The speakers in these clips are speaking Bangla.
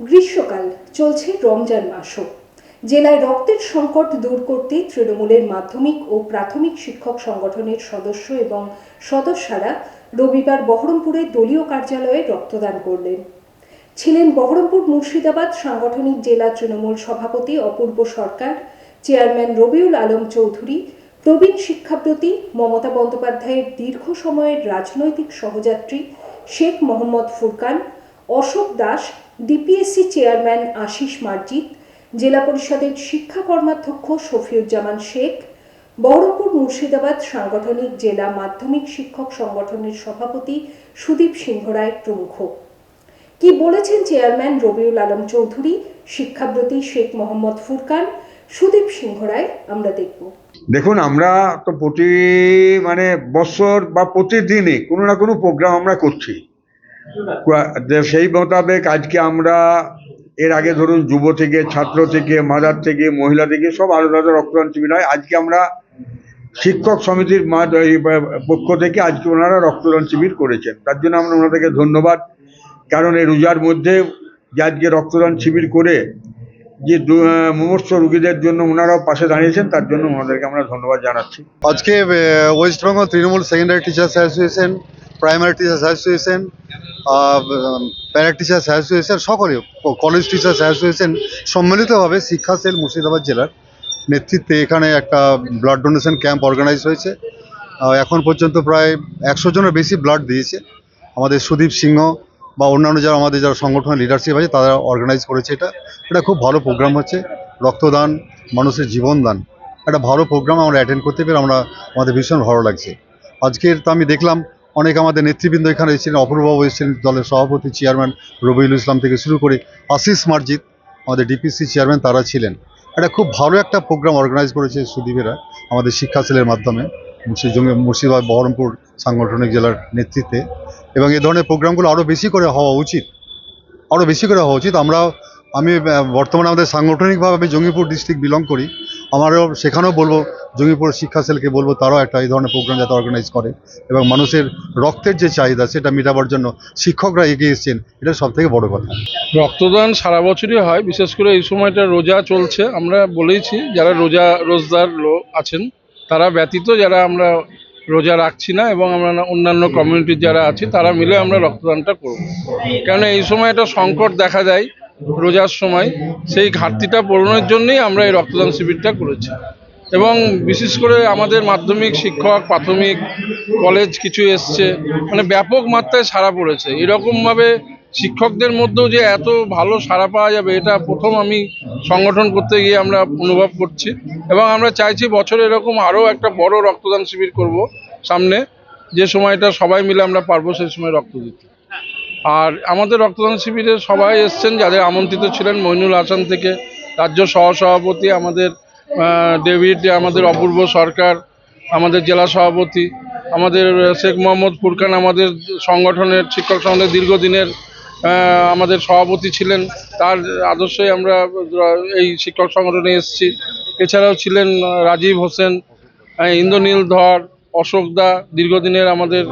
গ্রীষ্মকাল চলছে রমজান মাসও। জেলায় রক্তের সংকট দূর করতে তৃণমূলের মাধ্যমিক ও প্রাথমিক শিক্ষক সংগঠনের সদস্য এবং সদস্যরা রবিবার বহরমপুরে দলীয় কার্যালয়ে রক্তদান করলেন। ছিলেন বহরমপুর মুর্শিদাবাদ সাংগঠনিক জেলা তৃণমূল সভাপতি অপূর্ব সরকার, চেয়ারম্যান রবিউল আলম চৌধুরী, প্রবীণ শিক্ষাব্রতী মমতা বন্দ্যোপাধ্যায়ের দীর্ঘ সময়ের রাজনৈতিক সহযাত্রী শেখ মোহাম্মদ ফুরকান, অশোক দাস ডিপিএসসি চেয়ারম্যান আশিস মার্জিত, জেলা পরিষদের শিক্ষা কর্মাধ্যক্ষ শফিউজ্জামান শেখ, বহরমপুর মুর্শিদাবাদ সাংগঠনিক জেলা মাধ্যমিক শিক্ষক সংগঠনের সভাপতি সুদীপ সিংহ রায় প্রমুখ। কি বলেছেন চেয়ারম্যান রবিউল আলম চৌধুরী, শিক্ষাব্রতী শেখ মোহাম্মদ ফুরকান, সুদীপ সিংহ রায় আমরা দেখব। দেখুন, আমরা তো প্রতি মানে বছর বা প্রতিদিনই কোনো না কোনো প্রোগ্রাম আমরা করছি। সেই মোতাবেক আজকে আমরা এর আগে ধরুন যুব থেকে, ছাত্র থেকে, মাদার থেকে, মহিলা থেকে সব আলাদা আলাদা রক্তদান শিবির হয়। আজকে আমরা শিক্ষক সমিতির পক্ষ থেকে আজকে ওনারা রক্তদান শিবির করেছেন। তার জন্য আমরা ওনাদেরকে ধন্যবাদ। কারণ এই রোজার মধ্যে যে আজকে রক্তদান শিবির করে যে মুমূর্ষ রুগীদের জন্য ওনারাও পাশে দাঁড়িয়েছেন, তার জন্য ওনাদেরকে আমরা ধন্যবাদ জানাচ্ছি। আজকে West Bengal Trinamool secondary teachers association primary teachers association para teachers association সকলে কলেজ টিচার্স অ্যাসোসিয়েশন সম্মিলিতভাবে শিক্ষা সেল মুর্শিদাবাদ জেলার নেতৃত্বে এখানে একটা ব্লাড ডোনেশন ক্যাম্প অর্গানাইজ হয়েছে। এখন পর্যন্ত প্রায় একশো জনের বেশি ব্লাড দিয়েছে। আমাদের সুদীপ সিংহ বা অন্যান্য যারা আমাদের যারা সংগঠনের লিডারশিপ আছে, তারা অর্গানাইজ করেছে এটা। এটা খুব ভালো প্রোগ্রাম হচ্ছে। রক্তদান, মানুষের জীবনদান, একটা ভালো প্রোগ্রাম আমরা অ্যাটেন্ড করতে পেরে আমরা, আমাদের ভীষণ ভালো লাগছে। আজকের তো আমি দেখলাম অনেক আমাদের নেতৃবৃন্দ এখানে এসেছিলেন, অপূর্ববাবু এসেছিলেন দলের সভাপতি চেয়ারম্যান রবিউল ইসলাম থেকে শুরু করে আশিস মার্জিত, আমাদের ডিপিসি চেয়ারম্যান তারা ছিলেন। একটা খুব ভালো একটা প্রোগ্রাম অর্গানাইজ করেছে সুদীপেরা, আমাদের শিক্ষা সেলের মাধ্যমে মুর্শিদাবাদ, বহরমপুর সাংগঠনিক জেলার নেতৃত্বে। এবং এ ধরনের প্রোগ্রামগুলো আরও বেশি করে হওয়া উচিত আরও বেশি করে হওয়া উচিত। আমরা আমি বর্তমানে আমাদের সাংগঠনিকভাবে আমি জঙ্গিপুর ডিস্ট্রিক্ট বিলং করি। আমারও সেখানেও বলব জঙ্গিপুর শিক্ষা সেলকে বলব, তারাও একটা এই ধরনের প্রোগ্রাম যাতে অর্গানাইজ করে এবং মানুষের রক্তের যে চাহিদা, সেটা মেটাবার জন্য শিক্ষকরা এগিয়ে এসেছেন, এটা সব থেকে বড় কথা। রক্তদান সারা বছরই হয়, বিশেষ করে এই সময়টা রোজা চলছে। আমরা বলেইছি, যারা রোজা, রোজদার লোক আছেন, তারা ব্যতীত যারা আমরা রোজা রাখছি না এবং আমরা অন্যান্য কমিউনিটির যারা আছি, তারা মিলে আমরা রক্তদানটা করব। কেন এই সময় একটা সংকট দেখা যায় রোজার সময় সেই ঘাটতিটা পূরণের জন্যই আমরা এই রক্তদান শিবিরটা করেছি। এবং বিশেষ করে আমাদের মাধ্যমিক শিক্ষক, প্রাথমিক, কলেজ কিছু এসছে মানে ব্যাপক মাত্রায় সাড়া পড়েছে। এরকমভাবে শিক্ষকদের মধ্যেও যে এত ভালো সাড়া পাওয়া যাবে, এটা প্রথম আমি সংগঠন করতে গিয়ে আমরা অনুভব করছি। এবং আমরা চাইছি বছরে এরকম আরও একটা বড় রক্তদান শিবির করব সামনে। যে সময়টা সবাই মিলে আমরা পারব, সেই সময় রক্ত দিতে। আর আমাদের রক্তদান শিবিরে সবাই এসছেন, যাদের আমন্ত্রিত ছিলেন মইনুল হাসান থেকে, রাজ্য সহসভাপতি আমাদের ডেভিড, আমাদের অপূর্ব সরকার, আমাদের জেলা সভাপতি, আমাদের শেখ মোহাম্মদ ফুরকান আমাদের সংগঠনের শিক্ষক সংগঠনের দীর্ঘদিনের আমাদের সভাপতি ছিলেন। তার আদর্শে আমরা এই শিক্ষক সংগঠনে এসেছি। এছাড়াও ছিলেন রাজীব হোসেন ইন্দ্রনীল ধর, অশোক দা, দীর্ঘদিনের আমাদের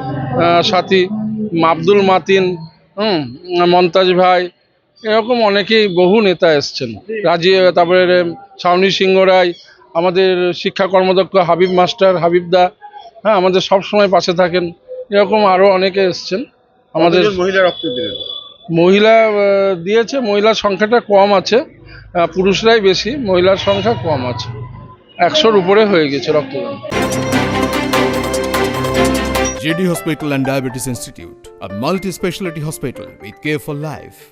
সাথী, আব্দুল মাতিন হুম মমতাজ ভাই এরকম অনেকেই বহু নেতা এসছেন। রাজি তারপরে ছাউনি সিংহ রায় আমাদের শিক্ষা কর্মদক্ষ হাবিব মাস্টার হাবিব দা হ্যাঁ আমাদের সব সময় পাশে থাকেন। এরকম আরও অনেকে এসছেন। আমাদের মহিলা রক্ত দিলেন? মহিলা দিয়েছে মহিলার সংখ্যাটা কম আছে। পুরুষরাই বেশি মহিলার সংখ্যা কম আছে। একশোর উপরে হয়ে গেছে রক্তদান। JD hospital and diabetes Institute, a multi specialty hospital with care for life.